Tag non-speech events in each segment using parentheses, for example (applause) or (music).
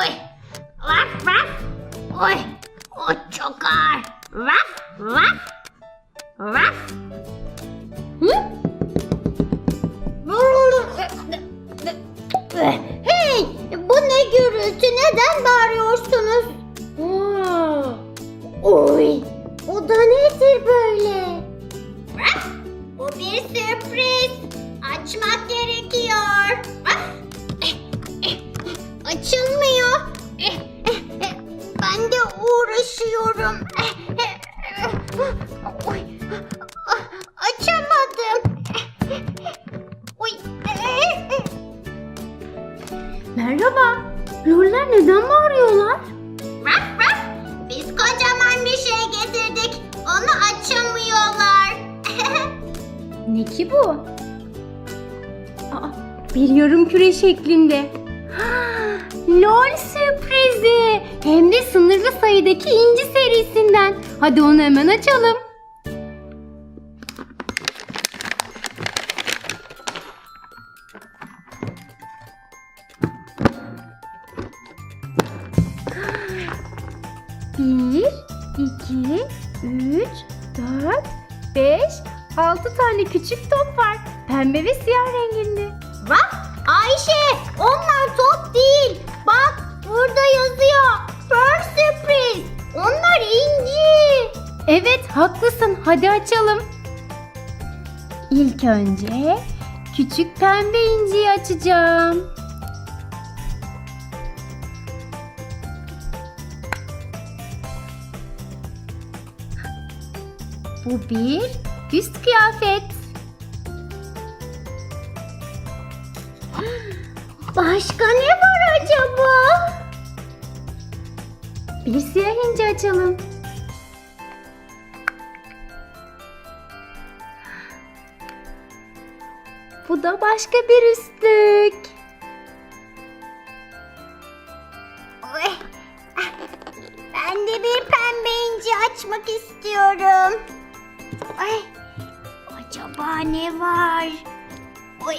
Oy. Vaf vaf. Oy. O çok ağır. Vaf vaf. Vaf. Hı? Hey, bu ne gürültü? Neden bağırıyorsunuz? Aa, Oy, o da nedir böyle? Vaf, Bu bir sürpriz. Açmak gerekiyor. Açılmıyor. Uğraşıyorum. Oy, Açamadım. Oy. Merhaba. Loller neden bağırıyorlar? Raf raf. Biz kocaman bir şey getirdik. Onu açamıyorlar. (laughs) Ne ki bu? Aa, bir yarım küre şeklinde. (gasps) LOL sürprizi. Hem de sınırlı sayıdaki inci serisinden. Hadi onu hemen açalım. Bir, iki, üç, dört, beş, altı tane küçük top var. Pembe ve siyah renginde. Raf, Ayşe, onlar top değil. Bak, burada yazıyor. Pearl sürpriz. Onlar inci. Evet haklısın hadi açalım. İlk önce küçük pembe inciyi açacağım. Bu bir üst kıyafet. (gasps) Başka ne var acaba? Bir siyah inci açalım. Bu da başka bir üstlük. Ben de bir pembe inci açmak istiyorum. Ay. Acaba ne var? Oy.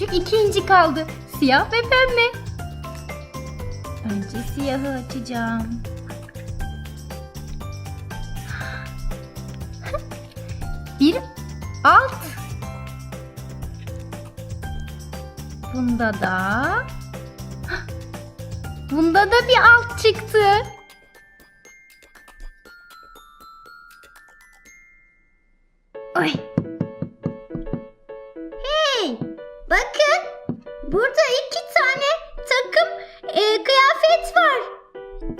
Küçük iki inci kaldı. Siyah ve pembe. Önce siyahı açacağım. Bir alt. Bunda da Bunda da bir alt çıktı. Bakın. Burada iki tane takım e, kıyafet var.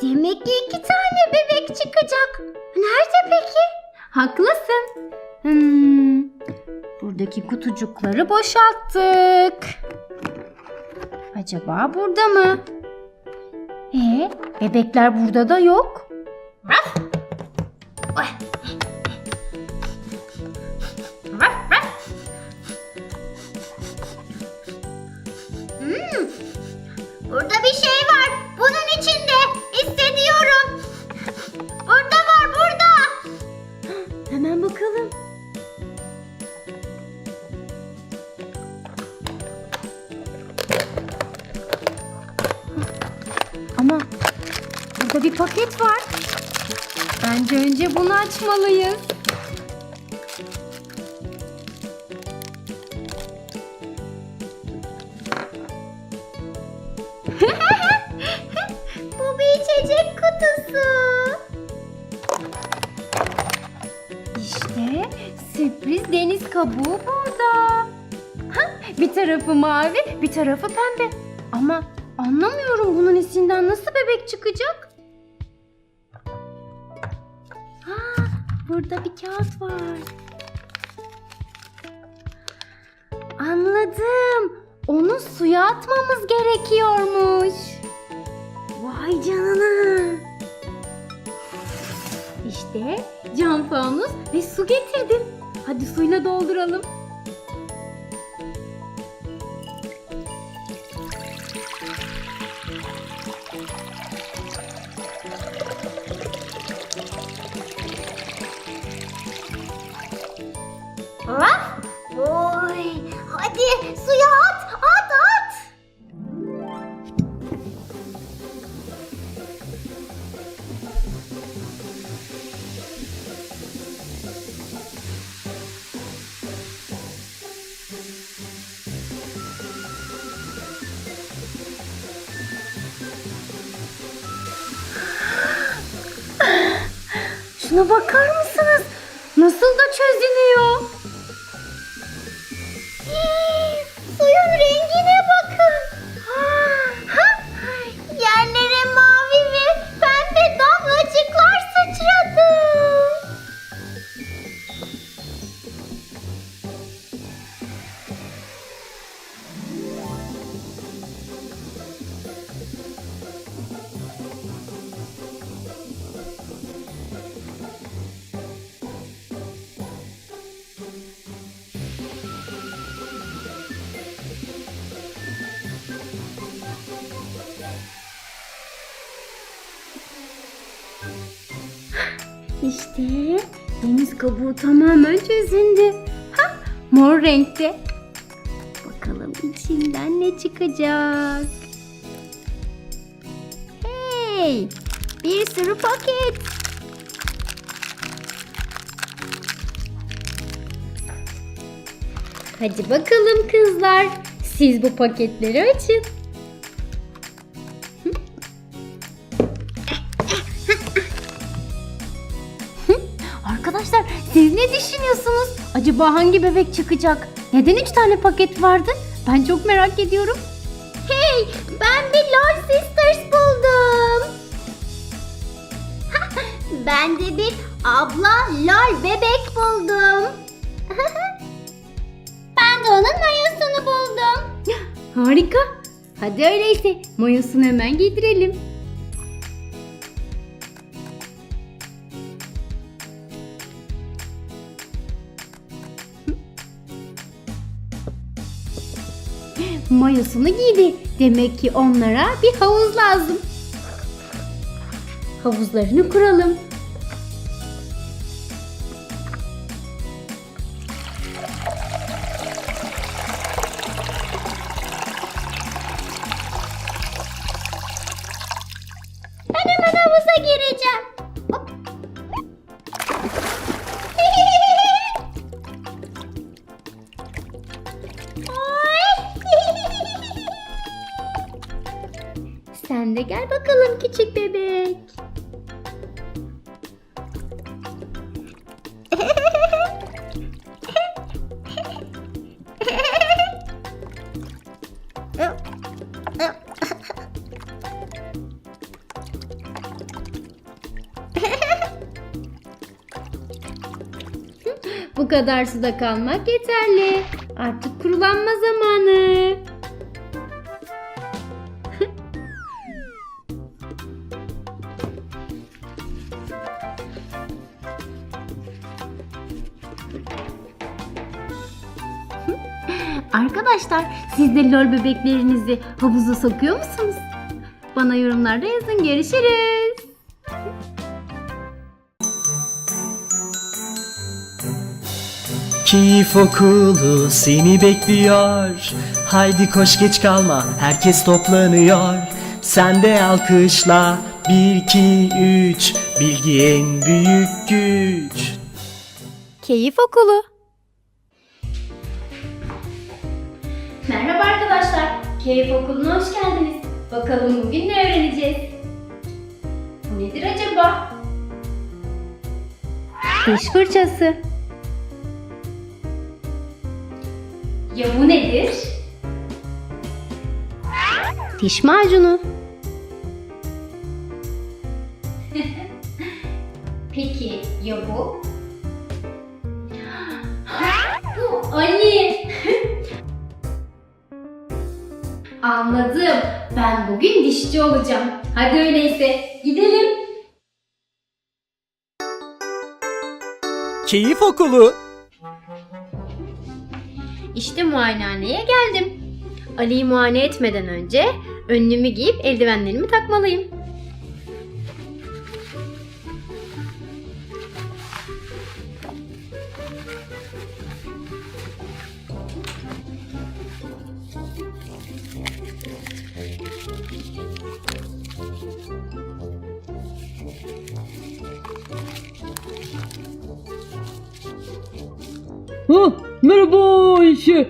Demek ki iki tane bebek çıkacak. Nerede peki? Haklısın. Hmm, buradaki kutucukları boşalttık. Acaba burada mı? E, bebekler burada da yok. Bakalım. Ama burada bir paket var. Bence önce bunu açmalıyız. Tarafı mavi, bir tarafı pembe. Ama anlamıyorum bunun içinden nasıl bebek çıkacak? Ha, burada bir kağıt var. Anladım. Onu suya atmamız gerekiyormuş. Vay canına. İşte cam fanus ve su getirdim. Hadi suyla dolduralım. Şuna bakar mısınız? Nasıl da çözünüyor. İşte deniz kabuğu tamamen çözündü. Ha, mor renkte. Bakalım içinden ne çıkacak. Hey, bir sürü paket. Hadi bakalım kızlar. Siz bu paketleri açın. Siz ne düşünüyorsunuz? Acaba hangi bebek çıkacak? Neden üç tane paket vardı? Ben çok merak ediyorum. Hey, ben bir Lord Sisters buldum. (laughs) ben de bir abla lol bebek buldum. (laughs) ben de onun mayosunu buldum. (gasps) Harika. Hadi öyleyse mayosunu hemen giydirelim. Mayosunu giydi. Demek ki onlara bir havuz lazım. Havuzlarını kuralım. Kadar suda kalmak yeterli. Artık kurulanma zamanı. (laughs) Arkadaşlar siz de lol bebeklerinizi havuza sokuyor musunuz? Bana yorumlarda yazın. Görüşürüz. Keyif okulu seni bekliyor Haydi koş geç kalma herkes toplanıyor Sen de alkışla 1 2 3 Bilgi en büyük güç Keyif Okulu. Merhaba arkadaşlar. Keyif Okulu'na hoş geldiniz. Bakalım bugün ne öğreneceğiz? Bu nedir acaba? Diş fırçası. Ya bu nedir? Diş macunu. (laughs) Peki ya bu? (gasps) Bu Ali. (laughs) Anladım. Ben bugün dişçi olacağım. Hadi öyleyse gidelim. Keyif okulu. İşte muayenehaneye geldim. Ali'yi muayene etmeden önce önlüğümü giyip eldivenlerimi takmalıyım. Ha, merhaba Ayşe.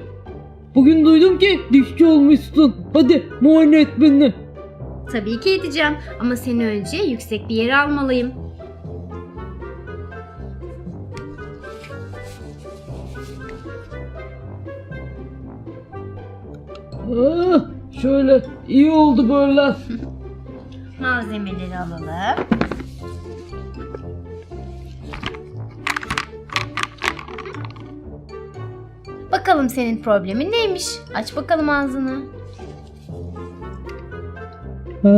Bugün duydum ki dişçi olmuşsun. Hadi muayene et beni. Tabii ki edeceğim ama seni önce yüksek bir yere almalıyım. Ha, şöyle iyi oldu böyle. (laughs) Malzemeleri alalım. Bakalım senin problemin neymiş? Aç bakalım ağzını. Hı.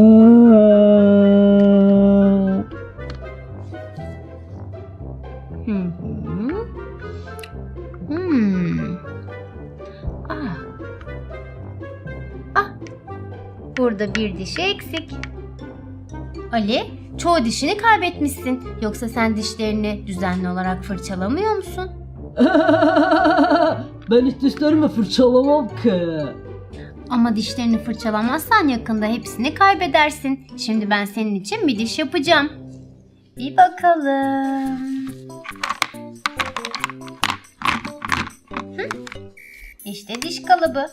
Hmm. Ah. Ah. Burada bir dişi eksik. Ali, çoğu dişini kaybetmişsin. Yoksa sen dişlerini düzenli olarak fırçalamıyor musun? (laughs) ben hiç dişlerimi fırçalamam ki. Ama dişlerini fırçalamazsan yakında hepsini kaybedersin. Şimdi ben senin için bir diş yapacağım. Bir bakalım. Hı? İşte diş kalıbı.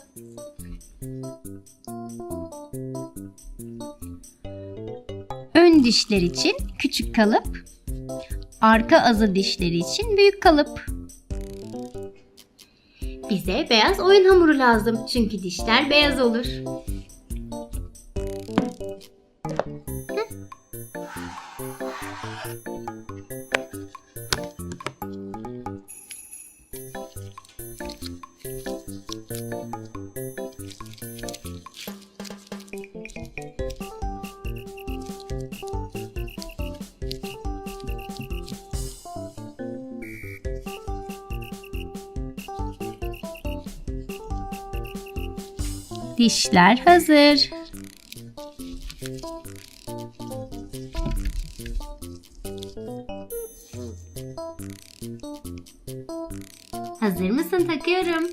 Ön dişler için küçük kalıp, arka azı dişleri için büyük kalıp. Bize beyaz oyun hamuru lazım çünkü dişler beyaz olur. Dişler hazır. Hazır mısın? Takıyorum.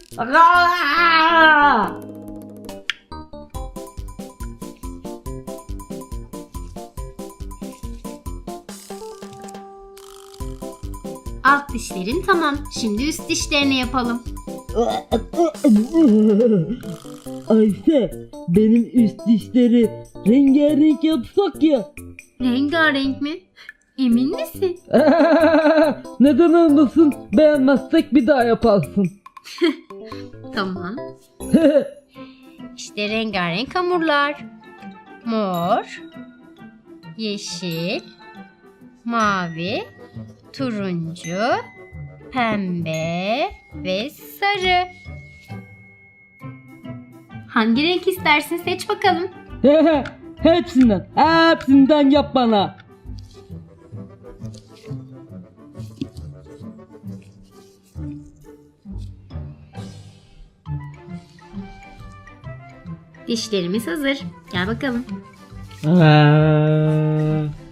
Alt dişlerin tamam. Şimdi üst dişlerini yapalım. (laughs) Ayşe benim üst dişleri rengarenk yapsak ya. Rengarenk mi? Emin misin? (laughs) Neden olmasın? Beğenmezsek bir daha yaparsın. (laughs) Tamam. (laughs) İşte rengarenk hamurlar. Mor, yeşil, mavi, turuncu, pembe ve sarı. Hangi renk istersin seç bakalım. hepsinden, hepsinden yap bana. Dişlerimiz hazır. Gel bakalım. Aa.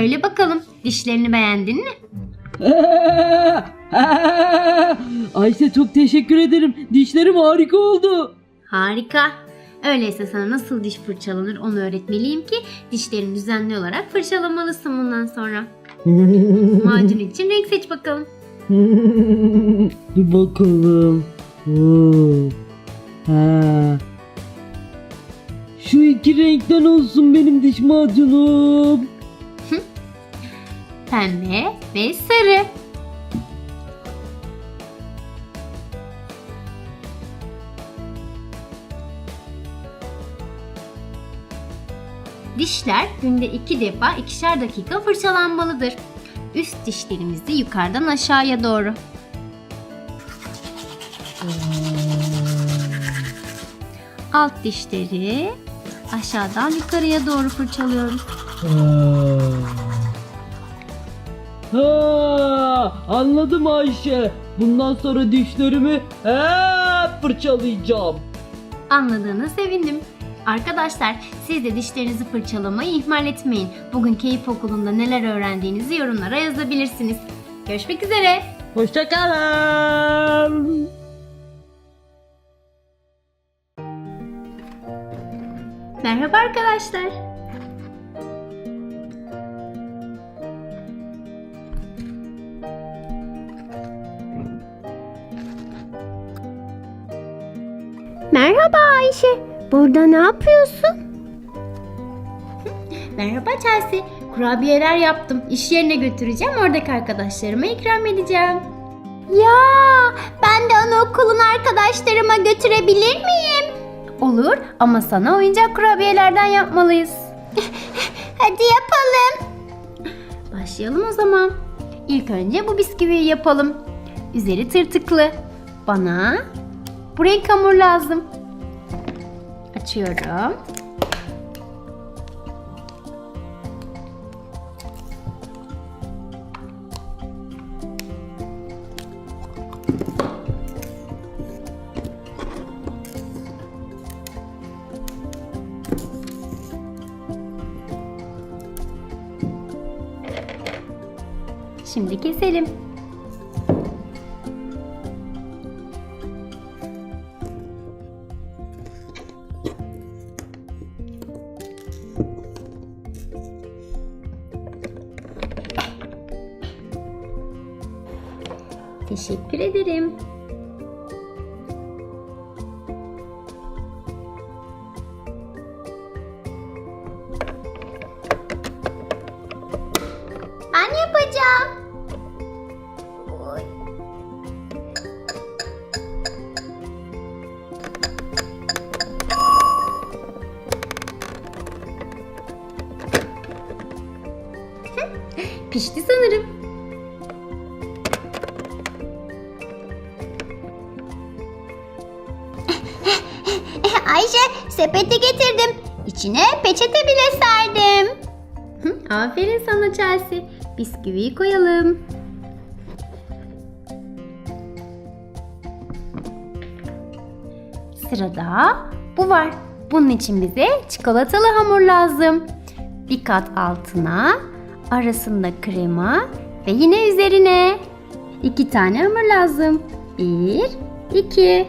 Söyle bakalım dişlerini beğendin mi? (laughs) Ayşe çok teşekkür ederim. Dişlerim harika oldu. Harika. Öyleyse sana nasıl diş fırçalanır onu öğretmeliyim ki dişlerini düzenli olarak fırçalamalısın bundan sonra. (laughs) Macun için renk seç bakalım. (laughs) Bir bakalım. Oo. Ha. Şu iki renkten olsun benim diş macunum. Pembe ve sarı. Dişler günde iki defa ikişer dakika fırçalanmalıdır. Üst dişlerimizi yukarıdan aşağıya doğru. Alt dişleri aşağıdan yukarıya doğru fırçalıyorum. Ha, anladım Ayşe. Bundan sonra dişlerimi hep fırçalayacağım. Anladığına sevindim. Arkadaşlar siz de dişlerinizi fırçalamayı ihmal etmeyin. Bugün keyif okulunda neler öğrendiğinizi yorumlara yazabilirsiniz. Görüşmek üzere. Hoşçakalın. Merhaba arkadaşlar. Merhaba Ayşe. Burada ne yapıyorsun? (laughs) Merhaba Chelsea. Kurabiyeler yaptım. İş yerine götüreceğim. Oradaki arkadaşlarıma ikram edeceğim. Ya ben de anaokulun arkadaşlarıma götürebilir miyim? Olur ama sana oyuncak kurabiyelerden yapmalıyız. (laughs) Hadi yapalım. Başlayalım o zaman. İlk önce bu bisküviyi yapalım. Üzeri tırtıklı. Bana bu renk hamur lazım. Açıyorum. Şimdi keselim. Pişti sanırım. (laughs) Ayşe sepeti getirdim. İçine peçete bile serdim. Aferin sana Chelsea. Bisküviyi koyalım. Sırada bu var. Bunun için bize çikolatalı hamur lazım. Bir kat altına, arasında krema ve yine üzerine iki tane hamur lazım. Bir, iki.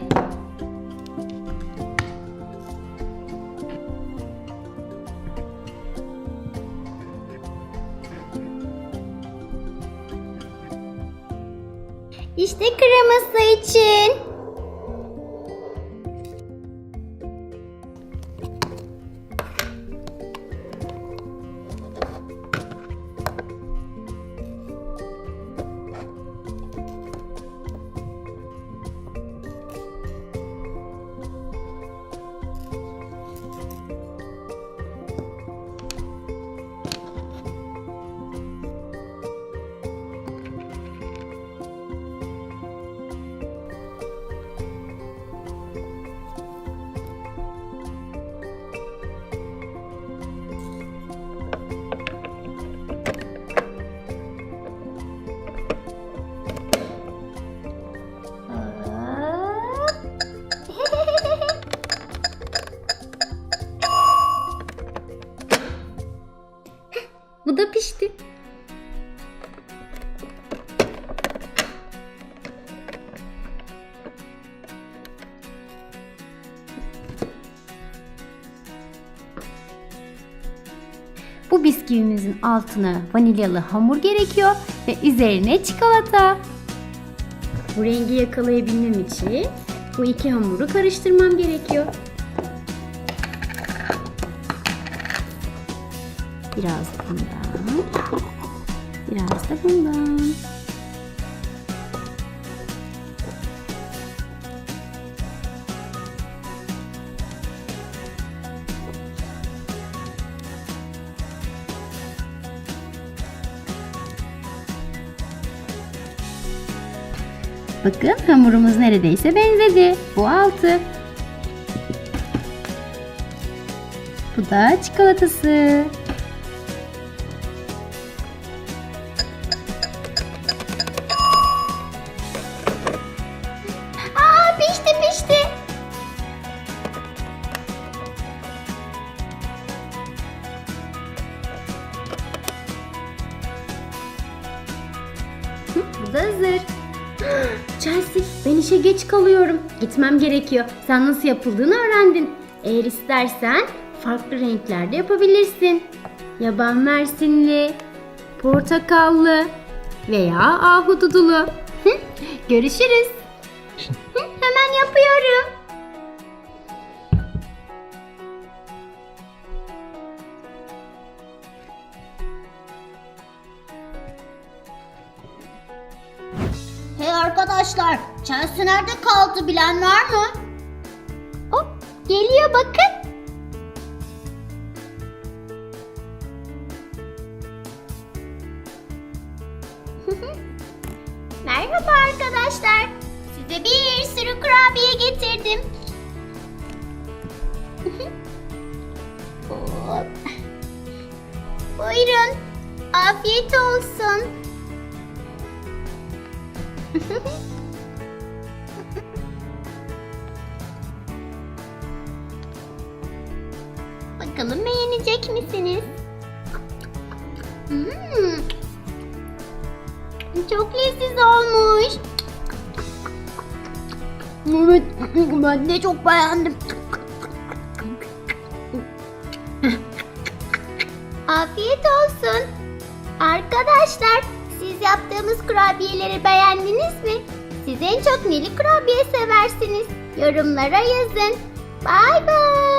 Bu bisküvimizin altına vanilyalı hamur gerekiyor ve üzerine çikolata. Bu rengi yakalayabilmem için bu iki hamuru karıştırmam gerekiyor. Biraz bundan. Biraz da bundan. Bakın hamurumuz neredeyse benzedi. Bu altı. Bu da çikolatası. Gitmem gerekiyor. Sen nasıl yapıldığını öğrendin. Eğer istersen farklı renklerde yapabilirsin. Yaban mersinli, portakallı veya ahududulu. (laughs) Görüşürüz. (laughs) Hemen yapıyorum. Chelsea nerede kaldı bilen var mı? Hop, geliyor bakın. (laughs) Merhaba arkadaşlar. Size bir sürü kurabiye getirdim. (laughs) Buyurun. Afiyet olsun. (laughs) Bakalım beğenecek misiniz? Hmm. Çok leziz olmuş. Evet, ben de çok beğendim. Afiyet olsun. Arkadaşlar, siz yaptığımız kurabiyeleri beğendiniz mi? Siz en çok neli kurabiye seversiniz? Yorumlara yazın. Bay bay.